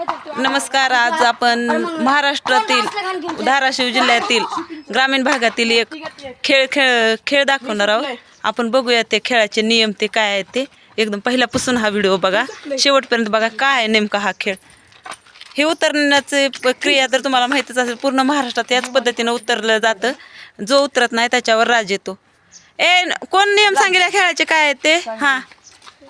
नमस्कार आज आपण महाराष्ट्रातील धाराशिव जिल्ह्यातील ग्रामीण भागातील एक खेळ खेळ खेळ दाखवणार आहोत. आपण बघूया ते खेळाचे नियम ते काय आहेत ते. एकदम पहिल्यापासून हा व्हिडिओ बघा. शेवटपर्यंत बघा काय आहे नेमका हा खेळ. हे उतरण्याची प्रक्रिया तर तुम्हाला माहितीच असेल पूर्ण महाराष्ट्रात याच पद्धतीनं उतरलं जातं. जो उतरत नाही त्याच्यावर राज येतो. ए कोण नियम सांगेल या खेळाचे काय आहेत ते? हां.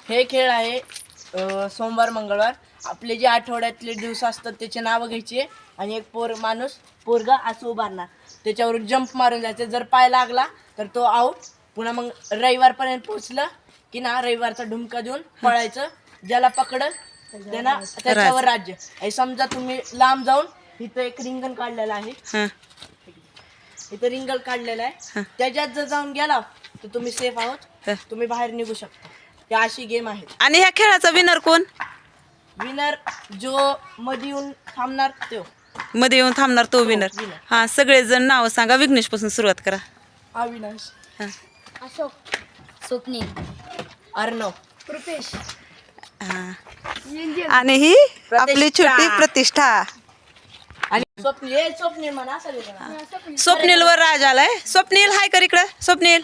हे खेळ आहे सोमवार मंगळवार. आपले जे आठवड्यातले दिवस असतात त्याचे नावं घ्यायचे. आणि एक पोर माणूस पोरगा असं उभारणार त्याच्यावर जंप मारून जायचं. जर पाय लागला तर तो आऊट पुन्हा मग रविवारपर्यंत पोचलं की ना रविवारचा ढुमका देऊन पळायचं. ज्याला पकडल त्यांना त्याच्यावर राज्य. आणि समजा तुम्ही लांब जाऊन इथं एक रिंगण काढलेलं आहे. इथं रिंगण काढलेलं आहे. त्याच्यात जर जाऊन गेला तर तुम्ही सेफ आहोत. तुम्ही बाहेर निघू शकता. या अशी गेम आहेत आणि ह्या खेळाचा विनर कोण? विनर जो मध्ये येऊन थांबणार तो. मध्ये येऊन थांबणार तो विनर winner. हा सगळेजण नाव सांगा. विघ्नेशपासून सुरुवात करा. अविनाश. हा. अशोक. स्वप्नील अर्णव. रुपेश. हा. आणि ही आपली छोटी प्रतिष्ठा. आणि हे. म्हणा. स्वप्नील. वर राज आलाय. स्वप्नील हाय कर इकडं? स्वप्नील.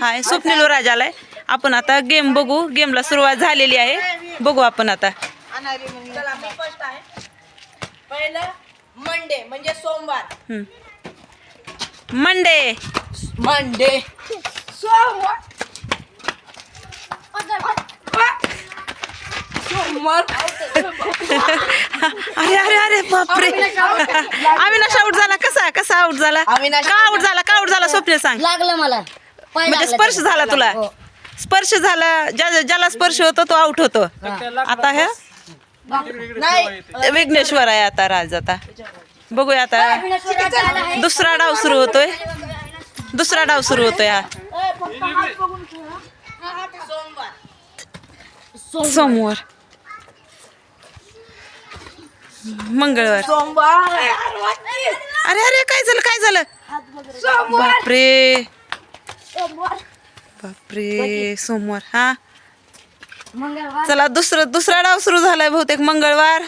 हाय. स्वप्नील वर राज आलाय. आपण आता गेम बघू. गेमला सुरुवात झालेली आहे. बघू आपण आता. चला मी फर्स्ट आहे. पहिलं मंडे म्हणजे सोमवार. मंडे मंडे सोमवार. सोमवार. अरे अरे अरे बापरे. अविनाश आउट झाला. कसा कसा आउट झाला? अविनाश का आउट झाला? का आउट झाला? स्वप्नील सांग. लागलं मला. पाय म्हणजे लागला स्पर्श त्याला. झाला तुला? हो. स्पर्श झाला. ज्या ज्याला स्पर्श होतो तो आउट होतो. आता ह्या? नाही विघ्नेश्वर आहे आता राज आता. बघूया आता. दुसरा डाव सुरू होतोय. दुसरा डाव सुरू होतोय हा. सोमवार. सोमवार. मंगळवार. सोमवार. अरे अरे काय झालं काय झालं? बापरे. बापरे सोमवार हा. मंगळवार. चला दुसरं दुसरा डाव सुरू झालाय बहुतेक. मंगळवार.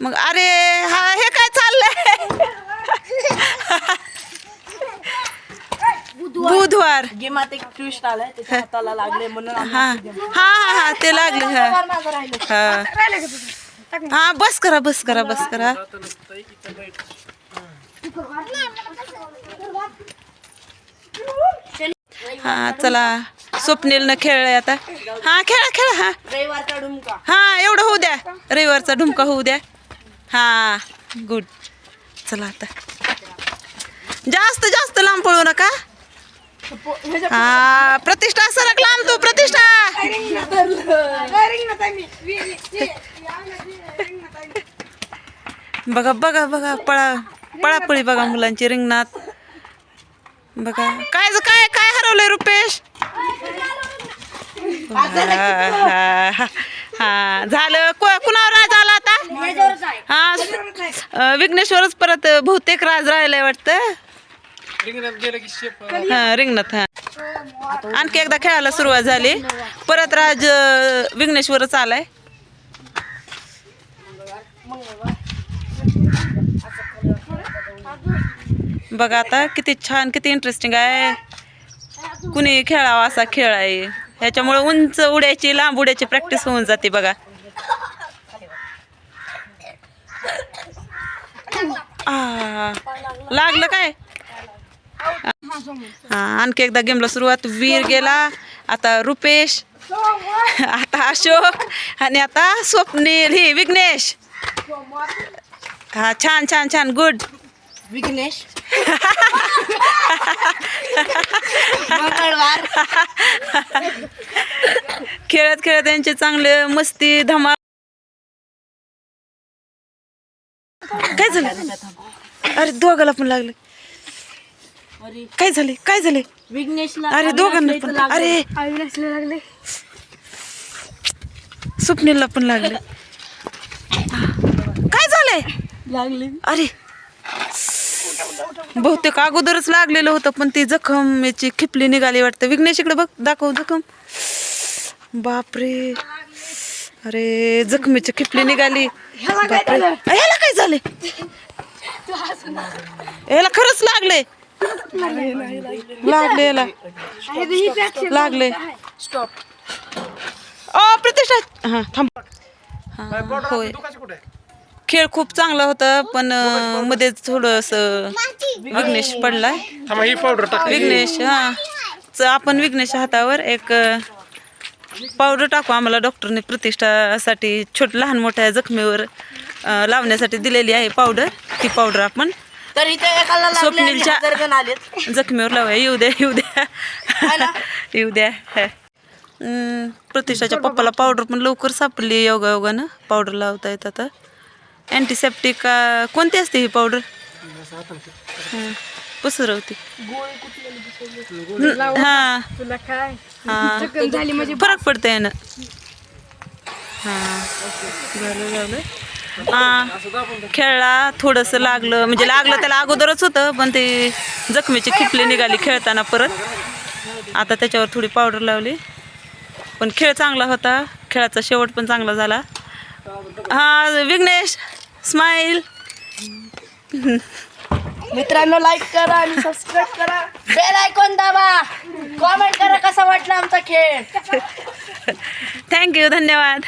मग अरे हा हे काय चाललंय? बुधवार. गेमात एक ट्विस्ट आलाय त्याच्या हाताला लागले म्हणून हा. हा हा हा ते लागले हा. हा. हा बस करा बस करा बस करा. हा चला. स्वप्नीलनं खेळलाय आता. हा खेळा खेळा हा. रविवारचा डुमका. हा एवढं होऊ द्या. रविवारचा ढुमका होऊ द्या. हा गुड चला आता. जास्त जास्त लांब पळू नका. हा प्रतिष्ठा सरक लांब तू प्रतिष्ठा. बघा बघा बघा पळा पळापळी बघा मुलांची रिंगणात. बघा. काय काय काय हरवलंय रुपेश? हा, हा, हा झालं. को- कुणावर राज आला आता? हा. विघ्नेश्वरच परत बहुतेक राज राहिलाय वाटतं? हा रिंगणात हा. आणखी एकदा खेळायला सुरुवात झाली. परत राज विघ्नेश्वरच आलाय. बघा आता किती छान किती इंटरेस्टिंग आहे. कुणी खेळावा असा खेळ आहे. ह्याच्यामुळे उंच उड्याची लांब उड्याची प्रॅक्टिस होऊन जाते बघा. लागलं काय? हा आणखी एकदा गेमला सुरुवात. वीर गेला. आता रुपेश आता अशोक आणि आता स्वप्नील. ही विघ्नेश. हा छान छान छान. गुड विघ्नेश. मंगळवार. खेळत खेळत त्यांचे चांगले मस्ती धमाल. काय झालं? अरे दोघाला पण लागलं. अरे काय झाले? काय झाले? विघ्नेशला अरे दोघांना पण अरे. लागले. स्वप्नीलला पण लागले. काय झालंय? लागले. अरे बहुतेक अगोदरच लागलेलं होतं पण ती जखम याची खिपली निघाली वाटतं. विघ्नेश इकडे बघ दाखव जखम. बापरे. अरे जखमीची खिपली निघाली. बापरे. ह्याला काय झाले? ह्याला खरंच लागले. लागले याला. लागले. स्टॉप ओ प्रतिष्ठा हा थांब. हा, होय. खेळ खूप चांगला होता पण अं, मध्येच थोडस विघ्नेश पडलाय. थांबा ही पावडर टाक विघ्नेश हा. च- आपण विघ्नेश हातावर एक पावडर टाकू आम्हाला डॉक्टरने प्रतिष्ठासाठी. छोट लहान मोठ्या जखमीवर अं, लावण्यासाठी दिलेली आहे पावडर ती पावडर आपण तर इथे एकाला लागले आणि स्वप्नीलच्या- हजार जण आलेत. जखमीवर लावूया. येऊ द्या येऊ द्या. है? येऊ द्या प्रतिष्ठाच्या पप्पाला पावडर पण लवकर सापडली योगा योगानं पावडर लावता येत आता. अँटीसेप्टिक uh, कोणती असते ही पावडर पसरवते पसरवती हा. हा. फरक पडते यानं. हा. झालं खेळला थोडंसं लागलं. म्हणजे लागलं त्याला अगोदरच होतं पण ते जखमीची खिपली निघाली खेळताना परत. आता त्याच्यावर थोडी पावडर लावली. पण खेळ चांगला होता. खेळाचा शेवट पण चांगला झाला. हा विघ्नेश. स्माईल मित्रांनो लाईक करा आणि सबस्क्राईब करा. बेल आयकॉन दाबा. कॉमेंट करा कसा वाटला आमचा खेळ. थँक्यू धन्यवाद.